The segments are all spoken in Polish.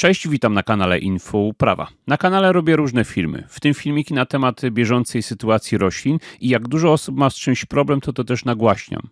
Cześć, witam na kanale Info Uprawa. Na kanale robię różne filmy, w tym filmiki na temat bieżącej sytuacji roślin i jak dużo osób ma z czymś problem, to to też nagłaśniam.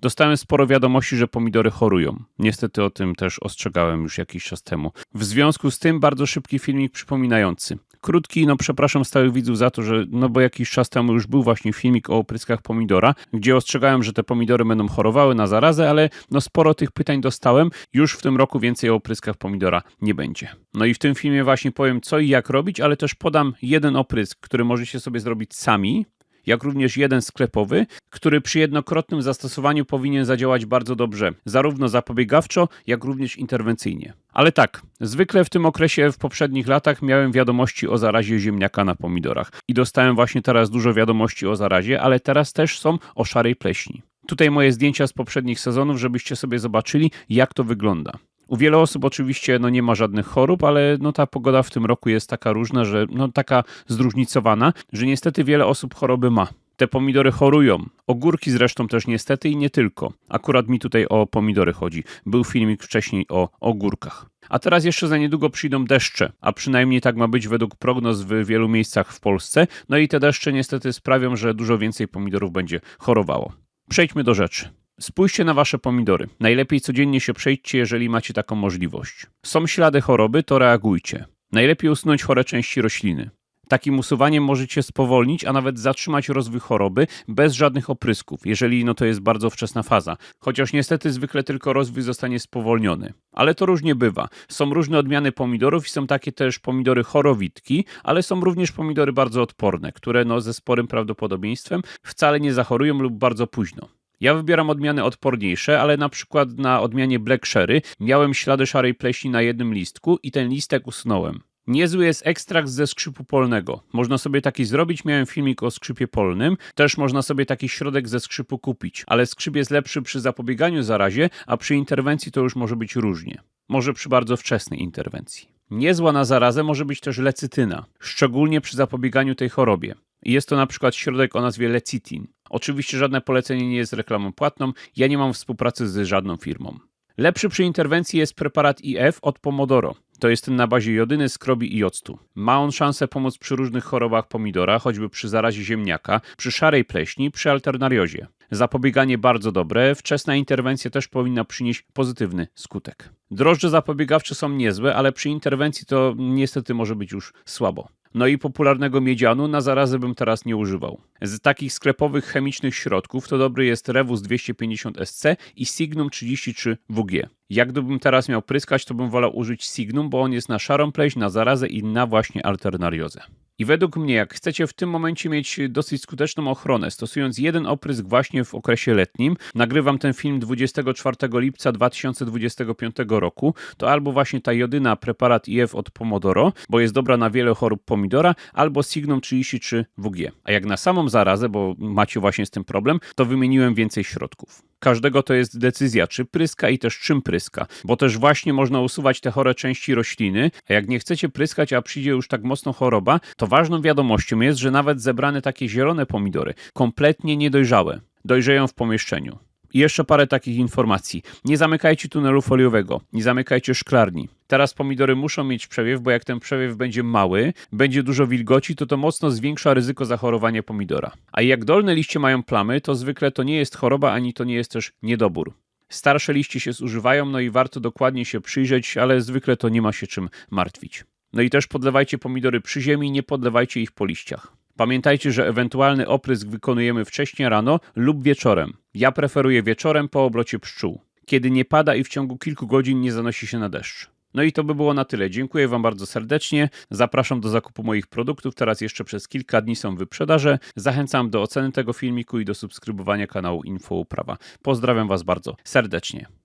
Dostałem sporo wiadomości, że pomidory chorują. Niestety o tym też ostrzegałem już jakiś czas temu. W związku z tym bardzo szybki filmik przypominający. Krótki, no przepraszam stałych widzów za to, że no bo jakiś czas temu już był właśnie filmik o opryskach pomidora, gdzie ostrzegałem, że te pomidory będą chorowały na zarazę, ale no sporo tych pytań dostałem. Już w tym roku więcej o opryskach pomidora nie będzie. No i w tym filmie właśnie powiem co i jak robić, ale też podam jeden oprysk, który możecie sobie zrobić sami, jak również jeden sklepowy, który przy jednokrotnym zastosowaniu powinien zadziałać bardzo dobrze, zarówno zapobiegawczo, jak również interwencyjnie. Ale tak, zwykle w tym okresie w poprzednich latach miałem wiadomości o zarazie ziemniaka na pomidorach i dostałem właśnie teraz dużo wiadomości o zarazie, ale teraz też są o szarej pleśni. Tutaj moje zdjęcia z poprzednich sezonów, żebyście sobie zobaczyli, jak to wygląda. U wielu osób oczywiście no, nie ma żadnych chorób, ale no, ta pogoda w tym roku jest taka różna, że no, taka zróżnicowana, że niestety wiele osób choroby ma. Te pomidory chorują. Ogórki zresztą też niestety i nie tylko. Akurat mi tutaj o pomidory chodzi. Był filmik wcześniej o ogórkach. A teraz jeszcze za niedługo przyjdą deszcze, a przynajmniej tak ma być według prognoz w wielu miejscach w Polsce. No i te deszcze niestety sprawią, że dużo więcej pomidorów będzie chorowało. Przejdźmy do rzeczy. Spójrzcie na wasze pomidory. Najlepiej codziennie się przejdźcie, jeżeli macie taką możliwość. Są ślady choroby, to reagujcie. Najlepiej usunąć chore części rośliny. Takim usuwaniem możecie spowolnić, a nawet zatrzymać rozwój choroby bez żadnych oprysków, jeżeli no to jest bardzo wczesna faza. Chociaż niestety zwykle tylko rozwój zostanie spowolniony. Ale to różnie bywa. Są różne odmiany pomidorów i są takie też pomidory chorowitki, ale są również pomidory bardzo odporne, które no ze sporym prawdopodobieństwem wcale nie zachorują lub bardzo późno. Ja wybieram odmiany odporniejsze, ale na przykład na odmianie Black Sherry miałem ślady szarej pleśni na jednym listku i ten listek usunąłem. Niezły jest ekstrakt ze skrzypu polnego. Można sobie taki zrobić, miałem filmik o skrzypie polnym. Też można sobie taki środek ze skrzypu kupić, ale skrzyp jest lepszy przy zapobieganiu zarazie, a przy interwencji to już może być różnie. Może przy bardzo wczesnej interwencji. Niezła na zarazę może być też lecytyna, szczególnie przy zapobieganiu tej chorobie. Jest to na przykład środek o nazwie lecitin. Oczywiście żadne polecenie nie jest reklamą płatną, ja nie mam współpracy z żadną firmą. Lepszy przy interwencji jest preparat IF od Pomodoro. To jest ten na bazie jodyny, skrobi i octu. Ma on szansę pomóc przy różnych chorobach pomidora, choćby przy zarazie ziemniaka, przy szarej pleśni, przy alternariozie. Zapobieganie bardzo dobre, wczesna interwencja też powinna przynieść pozytywny skutek. Drożdże zapobiegawcze są niezłe, ale przy interwencji to niestety może być już słabo. No i popularnego miedzianu na zarazę bym teraz nie używał. Z takich sklepowych chemicznych środków to dobry jest Revus 250 SC i Signum 33 WG. Jak gdybym teraz miał pryskać, to bym wolał użyć Signum, bo on jest na szarą pleśń, na zarazę i na właśnie alternariozę. I według mnie, jak chcecie w tym momencie mieć dosyć skuteczną ochronę, stosując jeden oprysk właśnie w okresie letnim, nagrywam ten film 24 lipca 2025 roku, to albo właśnie ta jodyna preparat IF od Pomodoro, bo jest dobra na wiele chorób pomidora, albo Signum 33 WG. A jak na samą zarazę, bo macie właśnie z tym problem, to wymieniłem więcej środków każdego to jest decyzja, czy pryska i też czym pryska, bo też właśnie można usuwać te chore części rośliny, a jak nie chcecie pryskać, a przyjdzie już tak mocno choroba, to ważną wiadomością jest, że nawet zebrane takie zielone pomidory, kompletnie niedojrzałe, dojrzeją w pomieszczeniu. I jeszcze parę takich informacji. Nie zamykajcie tunelu foliowego, nie zamykajcie szklarni. Teraz pomidory muszą mieć przewiew, bo jak ten przewiew będzie mały, będzie dużo wilgoci, to to mocno zwiększa ryzyko zachorowania pomidora. A jak dolne liście mają plamy, to zwykle to nie jest choroba, ani to nie jest też niedobór. Starsze liście się zużywają, no i warto dokładnie się przyjrzeć, ale zwykle to nie ma się czym martwić. No i też podlewajcie pomidory przy ziemi, nie podlewajcie ich po liściach. Pamiętajcie, że ewentualny oprysk wykonujemy wcześniej rano lub wieczorem. Ja preferuję wieczorem po oblocie pszczół, kiedy nie pada i w ciągu kilku godzin nie zanosi się na deszcz. No i to by było na tyle. Dziękuję Wam bardzo serdecznie. Zapraszam do zakupu moich produktów. Teraz jeszcze przez kilka dni są wyprzedaże. Zachęcam do oceny tego filmiku i do subskrybowania kanału Info Uprawa. Pozdrawiam Was bardzo serdecznie.